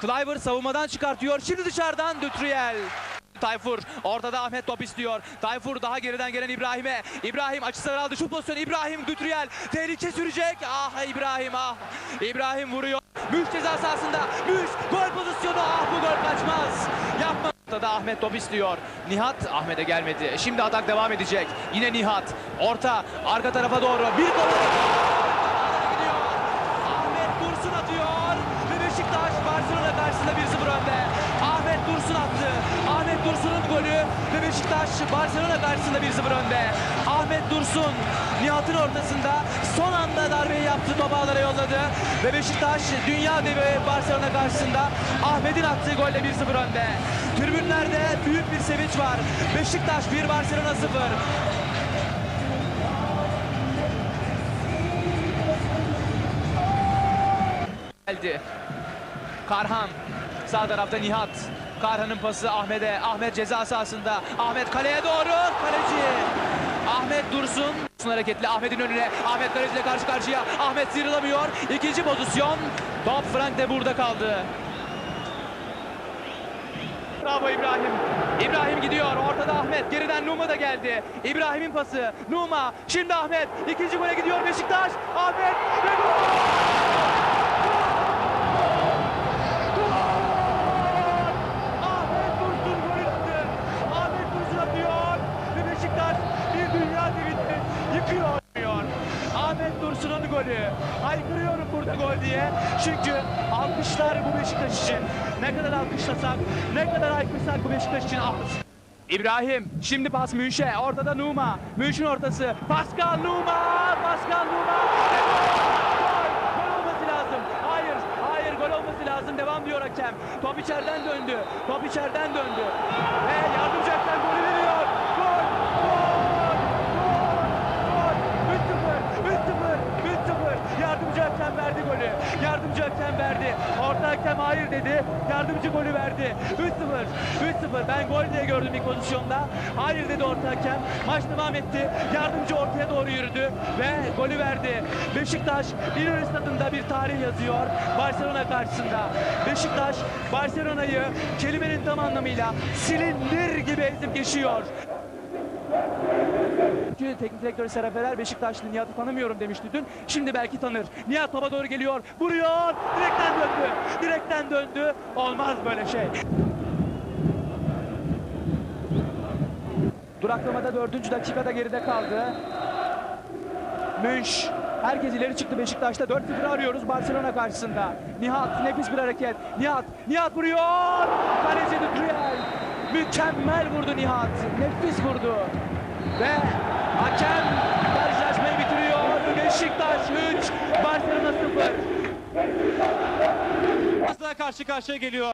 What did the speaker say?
Cliver savunmadan çıkartıyor. Şimdi dışarıdan Dutriel. Tayfur ortada Ahmet top istiyor. Tayfur daha geriden gelen İbrahim'e. İbrahim açısı aldı şu pozisyon. İbrahim Dutriel tehlike sürecek. Ah İbrahim ah. İbrahim vuruyor. Müş ceza sahasında. Müş gol pozisyonu. Ah bu gol kaçmaz. Yapma. Ortada Ahmet top istiyor. Nihat Ahmet'e gelmedi. Şimdi atak devam edecek. Yine Nihat. Orta arka tarafa doğru. Bir gol. Ahmet Dursun atıyor Beşiktaş Barcelona karşısında 1-0 önde. Ahmet Dursun attı. Ahmet Dursun'un golü ve Beşiktaş Barcelona karşısında 1-0 önde. Ahmet Dursun Nihat'ın ortasında son anda darbeyi yaptı top ağlara yolladı ve Beşiktaş dünya devi Barcelona karşısında Ahmet'in attığı golle 1-0 önde. Tribünlerde büyük bir sevinç var. Beşiktaş 1 Barcelona 0. geldi. Karhan sağ tarafta Nihat. Karhan'ın pası Ahmet'e. Ahmet ceza sahasında. Ahmet kaleye doğru. Kaleci. Ahmet Dursun. Hareketli Ahmet'in önüne. Ahmet kaleciyle karşı karşıya. Ahmet sıyrılamıyor. İkinci pozisyon. Top Frank de burada kaldı. Bravo İbrahim. İbrahim gidiyor. Ortada Ahmet. Geriden Numa da geldi. İbrahim'in pası. Numa. Şimdi Ahmet. İkinci gole gidiyor Beşiktaş. Ahmet. Ve gol! Ahmet Dursun gol attı. Ahmet Dursun atıyor ve Beşiktaş bir dünya devini yıkıyor. Ahmet Dursun'un golü. Haykırıyorum burada gol diye. Çünkü alkışlar bu Beşiktaş için. Ne kadar alkışlasak, ne kadar haykırsak bu Beşiktaş için az. İbrahim şimdi pas Müş'e. Ortada Numa. Müş'ün ortası. Pascal Numa. Pascal Numa. Gol olması lazım. Hayır, hayır gol olması lazım. Devam diyor hakem. Top içeriden döndü. Top içeriden döndü. Ve yardımcı hakem golü veriyor. Gol! Gol! Gol! Gol! 3-0. 3-0. 3-0. Yardımcı hakem verdi golü. Yardımcı hakem verdi. Orta hakem hayır dedi. Yardımcı golü verdi. 3-0. 3-0. Ben gol diye gördüm ilk pozisyonda. Hayır dedi orta hakem. Maç devam etti. Yardımcı ortaya doğru yürüdü ve golü verdi. Beşiktaş İnönü stadında bir tarih yazıyor. Barcelona karşısında. Beşiktaş Barcelona'yı kelimenin tam anlamıyla silindir gibi ezip geçiyor. Çünkü teknik direktörü Serap Erer Beşiktaşlı Nihat'ı tanımıyorum demişti dün. Şimdi belki tanır. Nihat topa doğru geliyor. Vuruyor. Direkten döndü. Direkten döndü. Olmaz böyle şey. Duraklamada dördüncü dakikada geride kaldı. Münş. Herkes ileri çıktı Beşiktaş'ta. 4-0 arıyoruz Barcelona karşısında. Nihat nefis bir hareket. Nihat, Nihat vuruyor. Kaleci Dutriel. Mükemmel vurdu Nihat. Nefis vurdu. Ve hakem karşılaşmayı bitiriyor. Beşiktaş 3, Barcelona 0. Asla karşı karşıya geliyor.